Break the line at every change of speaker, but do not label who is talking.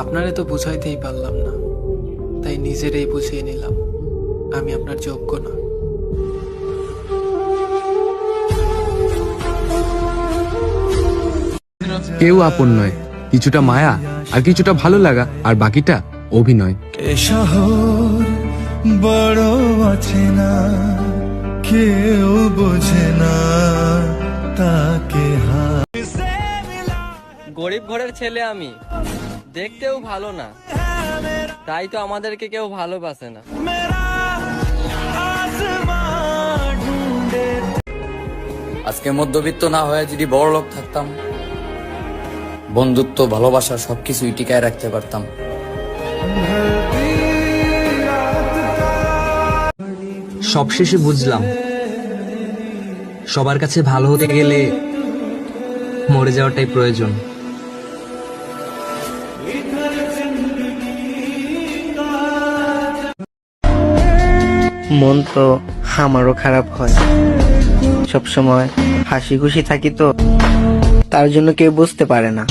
আপনারে তো বুঝাইতেই পারলাম না। তাই নিজেরই বুঝিয়ে নিলাম আমি আপনার যোগ্য না।
কেউ আপন নয় কিছুটা মায়া আর কিছুটা ভালো লাগা আর বাকিটা অভিনয়।
এ শহর বড় আছে না কেউ বোঝে না তাকে হা
গরিব ঘরের ছেলে আমি। দেখতেও ভালো না। তাই তো আমাদেরকে কেউ ভালোবাসে না।
আজকে মধ্যবিত্ত না হয়ে যদি বড় লোক থাকতাম বন্ধুত্ব ভালোবাসা সবকিছুই টিকায় রাখতে পারতাম।
সবশেষে বুঝলাম সবার কাছে ভালো হতে গেলে মরে যাওয়াটাই প্রয়োজন।
মন তো আমারও খারাপ হয়। সবসময় হাসি খুশি থাকি তো, তার জন্য কেউ বুঝতে পারে না।